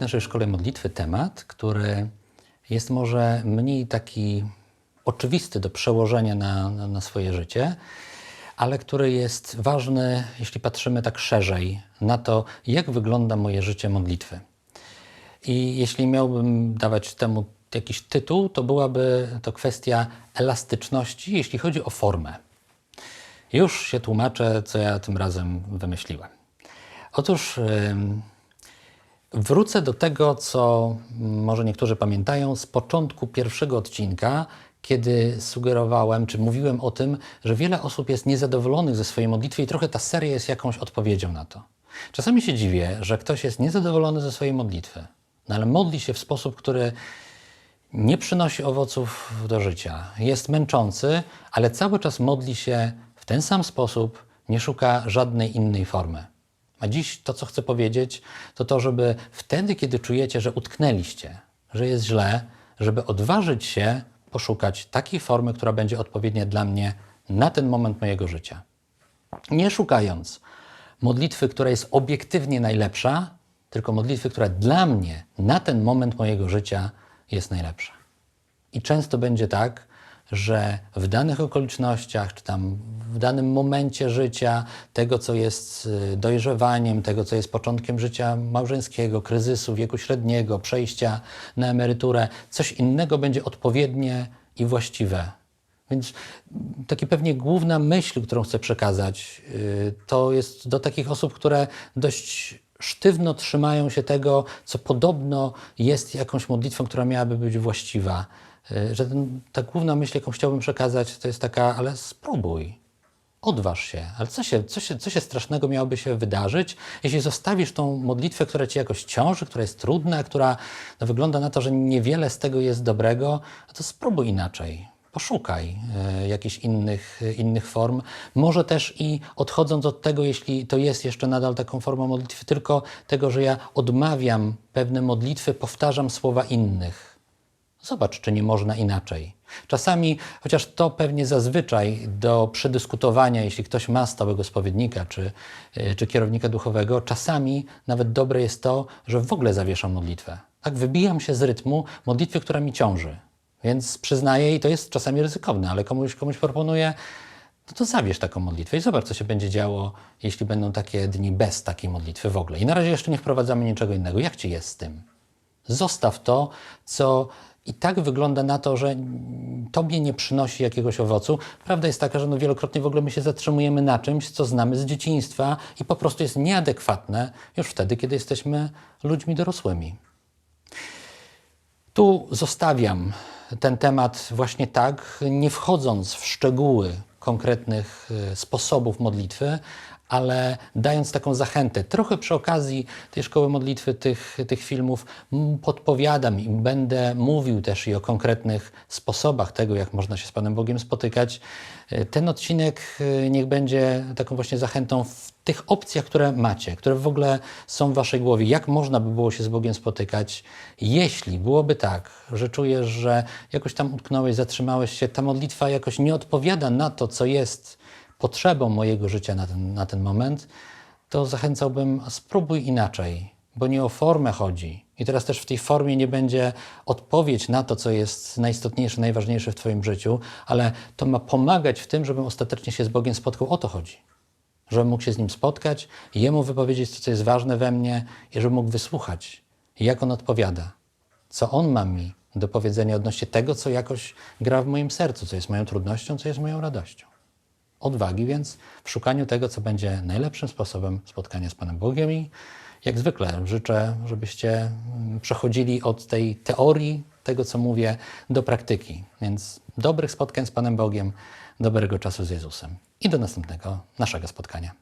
naszej szkole modlitwy temat, który jest może mniej taki oczywisty do przełożenia na, na, swoje życie, ale który jest ważny, jeśli patrzymy tak szerzej na to, jak wygląda moje życie modlitwy. I jeśli miałbym dawać temu jakiś tytuł, to byłaby to kwestia elastyczności, jeśli chodzi o formę. Już się tłumaczę, co ja tym razem wymyśliłem. Otóż ym, wrócę do tego, co może niektórzy pamiętają z początku pierwszego odcinka, kiedy sugerowałem, czy mówiłem o tym, że wiele osób jest niezadowolonych ze swojej modlitwy i trochę ta seria jest jakąś odpowiedzią na to. Czasami się dziwię, że ktoś jest niezadowolony ze swojej modlitwy, no ale modli się w sposób, który nie przynosi owoców do życia. Jest męczący, ale cały czas modli się w ten sam sposób, nie szuka żadnej innej formy. A dziś to, co chcę powiedzieć, to to, żeby wtedy, kiedy czujecie, że utknęliście, że jest źle, żeby odważyć się poszukać takiej formy, która będzie odpowiednia dla mnie na ten moment mojego życia. Nie szukając modlitwy, która jest obiektywnie najlepsza, tylko modlitwy, która dla mnie na ten moment mojego życia jest najlepsza. I często będzie tak, że w danych okolicznościach, czy tam w danym momencie życia, tego co jest y, dojrzewaniem, tego co jest początkiem życia małżeńskiego, kryzysu wieku średniego, przejścia na emeryturę, coś innego będzie odpowiednie i właściwe. Więc taki pewnie główna myśl, którą chcę przekazać, y, to jest do takich osób, które dość sztywno trzymają się tego, co podobno jest jakąś modlitwą, która miałaby być właściwa. Y, Że ten, ta główna myśl, jaką chciałbym przekazać, to jest taka, ale spróbuj, odważ się. Ale co się, co, się, co się strasznego miałoby się wydarzyć, jeśli zostawisz tą modlitwę, która ci jakoś ciąży, która jest trudna, która no, wygląda na to, że niewiele z tego jest dobrego, to spróbuj inaczej. Poszukaj e, jakichś innych, e, innych form. Może też i odchodząc od tego, jeśli to jest jeszcze nadal taką formą modlitwy, tylko tego, że ja odmawiam pewne modlitwy, powtarzam słowa innych. Zobacz, czy nie można inaczej. Czasami, chociaż to pewnie zazwyczaj do przedyskutowania, jeśli ktoś ma stałego spowiednika czy, y, czy kierownika duchowego, czasami nawet dobre jest to, że w ogóle zawieszam modlitwę. Tak, wybijam się z rytmu modlitwy, która mi ciąży. Więc przyznaję, i to jest czasami ryzykowne, ale komuś, komuś proponuję, no to zabierz taką modlitwę i zobacz, co się będzie działo, jeśli będą takie dni bez takiej modlitwy w ogóle. I na razie jeszcze nie wprowadzamy niczego innego. Jak ci jest z tym? Zostaw to, co i tak wygląda na to, że tobie nie przynosi jakiegoś owocu. Prawda jest taka, że no wielokrotnie w ogóle my się zatrzymujemy na czymś, co znamy z dzieciństwa i po prostu jest nieadekwatne już wtedy, kiedy jesteśmy ludźmi dorosłymi. Tu zostawiam ten temat właśnie tak, nie wchodząc w szczegóły konkretnych y, sposobów modlitwy, ale dając taką zachętę. Trochę przy okazji tej szkoły modlitwy, tych, tych filmów podpowiadam i będę mówił też i o konkretnych sposobach tego, jak można się z Panem Bogiem spotykać. Y, Ten odcinek y, niech będzie taką właśnie zachętą w tych opcjach, które macie, które w ogóle są w Waszej głowie. Jak można by było się z Bogiem spotykać, jeśli byłoby tak, że czujesz, że jakoś tam utknąłeś, zatrzymałeś się, ta modlitwa jakoś nie odpowiada na to, co jest potrzebą mojego życia na ten, na ten moment, to zachęcałbym, spróbuj inaczej, bo nie o formę chodzi. I teraz też w tej formie nie będzie odpowiedź na to, co jest najistotniejsze, najważniejsze w Twoim życiu, ale to ma pomagać w tym, żebym ostatecznie się z Bogiem spotkał. O to chodzi. Żebym mógł się z Nim spotkać, Jemu wypowiedzieć to, co jest ważne we mnie i żebym mógł wysłuchać, jak On odpowiada, co On ma mi do powiedzenia odnośnie tego, co jakoś gra w moim sercu, co jest moją trudnością, co jest moją radością odwagi więc w szukaniu tego, co będzie najlepszym sposobem spotkania z Panem Bogiem i jak zwykle życzę, żebyście mm, przechodzili od tej teorii, tego co mówię, do praktyki. Więc dobrych spotkań z Panem Bogiem, dobrego czasu z Jezusem i do następnego naszego spotkania.